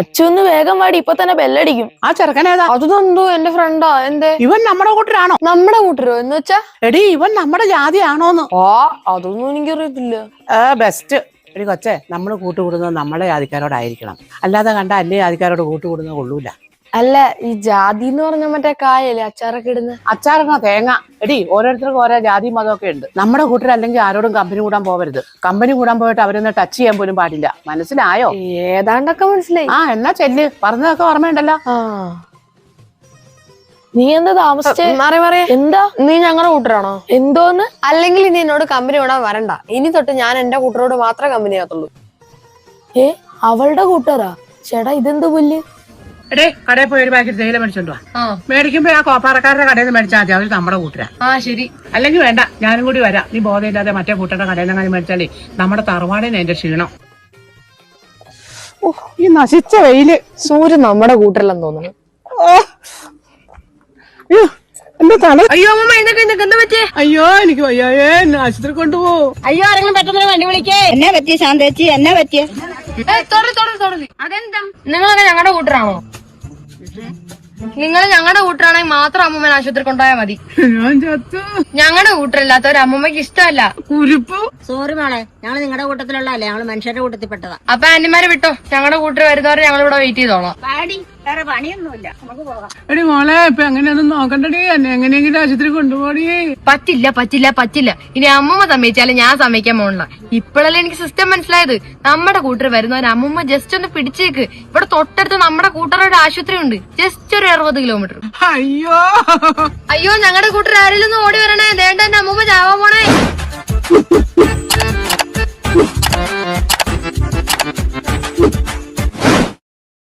അച്ഛന്ന് വേഗം വാടി ഇപ്പൊ തന്നെ ബെല്ലടിക്കും. ആ ചെറുക്കനേതാ അതെന്തോ തന്തോ എന്റെ ഫ്രണ്ടാ എന്തേ? ഇവൻ നമ്മുടെ കൂട്ടരാണോ? നമ്മുടെ കൂട്ടരോ? എന്ന് വെച്ചാ? എടി ഇവൻ നമ്മുടെ ജാതിയാണോന്ന്. ഓ അതൊന്നും എനിക്കറിയത്തില്ല. ബെസ്റ്റ് എടി കൊച്ചേ നമ്മൾ കൂട്ടുകൂടുന്നത് നമ്മളെ ജാതിക്കാരോടായിരിക്കണം. അല്ലാതെ കണ്ട അല്ലേ ജാതിക്കാരോട് കൂട്ടുകൂടുന്നത് കൊള്ളൂല. അല്ല ഈ ജാതി എന്ന് പറഞ്ഞ മറ്റേ കായല്ലേ അച്ചാറൊക്കെ ഇടുന്ന? അച്ചാറാ തേങ്ങ. എടി ഓരോരുത്തർക്കും ഓരോ ജാതി മതമൊക്കെ ഉണ്ട്. നമ്മുടെ കൂട്ടർ അല്ലെങ്കിൽ ആരോടും കമ്പനി കൂടാൻ പോവരുത്. കമ്പനി കൂടാൻ പോയിട്ട് അവരൊന്ന് ടച്ച് ചെയ്യാൻ പോലും പാടില്ല. മനസ്സിലായോ? ഏതാണ്ടൊക്കെ മനസ്സിലായി. ആ എന്നാ ചെല്ല്. പറഞ്ഞതൊക്കെ ഓർമ്മയുണ്ടല്ലോ. ആ. നീ എന്താ താമസിച്ചേ? എന്താ? നീ ഞങ്ങളുടെ കൂട്ടരാണോ? എന്തോന്ന്? അല്ലെങ്കിൽ ഇനി എന്നോട് കമ്പനി വിടാൻ വരണ്ട. ഇനി തൊട്ട് ഞാൻ എന്റെ കൂട്ടരോട് മാത്രമേ കമ്പനി ആകത്തുള്ളൂ ഏ അവളുടെ കൂട്ടരാ? ചേട്ടാ ഇതെന്ത് പുല്ല്? എടേ കടയിൽ പോയി ഒരു പാക്കറ്റ് തേയില മേടിച്ചോണ്ട് വാ. മേടിക്കുമ്പോ ആ കോപ്പാറക്കാരുടെ കടയിൽ നിന്ന് മേടിച്ചാൽ മതി അവർ നമ്മുടെ കൂട്ടരാ. ആ ശരി. അല്ലെങ്കിൽ വേണ്ട ഞാനും കൂടി വരാം. നീ ബോധമില്ലാതെ മറ്റേ കൂട്ടരുടെ കടയിൽ നിന്ന് മേടിച്ചാലേ നമ്മുടെ തറവാടിന് അതിന്റെ ക്ഷീണം. ഈ നശിച്ച വെയിൽ സൂര്യൻ നമ്മുടെ കൂട്ടരല്ലെന്ന് തോന്നുന്നു. ഓ. അയ്യോ, എന്റെ തല അയ്യോ അമ്മ ഇതൊക്കെ എന്താ പറ്റിയേ? അയ്യോ എനിക്ക് വയ്യായേ എന്നെ ആശുപത്രി കൊണ്ടുപോ അയ്യോ ആരെങ്കിലും പെട്ടെന്ന് വണ്ടി വിളിക്കേ. എന്നെ പറ്റിയ ശാന്തേച്ചി എന്നെ പറ്റിയ? അതെന്താ? നിങ്ങളൊക്കെ ഞങ്ങളുടെ കൂട്ടരാണോ? നിങ്ങൾ ഞങ്ങളുടെ കൂട്ടരാണെങ്കിൽ മാത്രം അമ്മൂമ്മൻ ആശുപത്രി കൊണ്ടുപോയാൽ മതി. ഞാൻ ചത്തു. ഞങ്ങളുടെ കൂട്ടരല്ലാത്തവർ അമ്മൂമ്മക്ക് ഇഷ്ടമല്ല. കുരിപ്പ്. സോറി മോളെ ഞങ്ങൾ നിങ്ങളുടെ കൂട്ടത്തിലുള്ളതല്ലേ ഞങ്ങൾ മനുഷ്യരുടെ കൂട്ടത്തിൽപ്പെട്ടതാ. അപ്പൊ ആന്റിമാര് വിട്ടോ ഞങ്ങളുടെ കൂട്ടർ വരുന്നവരെ ഞങ്ങൾ ഇവിടെ വെയിറ്റ് ചെയ്തോളാം. പാടി. വേറെ പണിയൊന്നുമില്ല. നമുക്ക് പോകാം. എടി മോളെ ഇപ്പൊ എങ്ങനെയൊന്നും നോക്കണ്ടടി. എന്നെ എങ്ങനെയെങ്കിലും ആശുപത്രി കൊണ്ടുപോടി. പറ്റില്ല പറ്റില്ല പറ്റില്ല. ഇനി അമ്മമ്മ സമ്മതിച്ചാലും ഞാൻ സമ്മതിക്കാൻ പോണില്ല ഇപ്പോഴല്ലേ എനിക്ക് സിസ്റ്റം മനസ്സിലായത്. നമ്മുടെ കൂട്ടർ വരുന്ന ഒരു അമ്മമ്മ ജസ്റ്റ് ഒന്ന് പിടിച്ചേക്ക്. ഇവിടെ തൊട്ടടുത്ത് നമ്മുടെ കൂട്ടറുടെ ആശുപത്രി ഉണ്ട്. ജസ്റ്റ് ഒരു അറുപത് കിലോമീറ്റർ അയ്യോ. അയ്യോ ഞങ്ങളുടെ കൂട്ടർ ആരെങ്കിലും ഓടി വരണേ. ദേണ്ട എന്റെ അമ്മൂമ്മ ചാവാൻ പോണേ.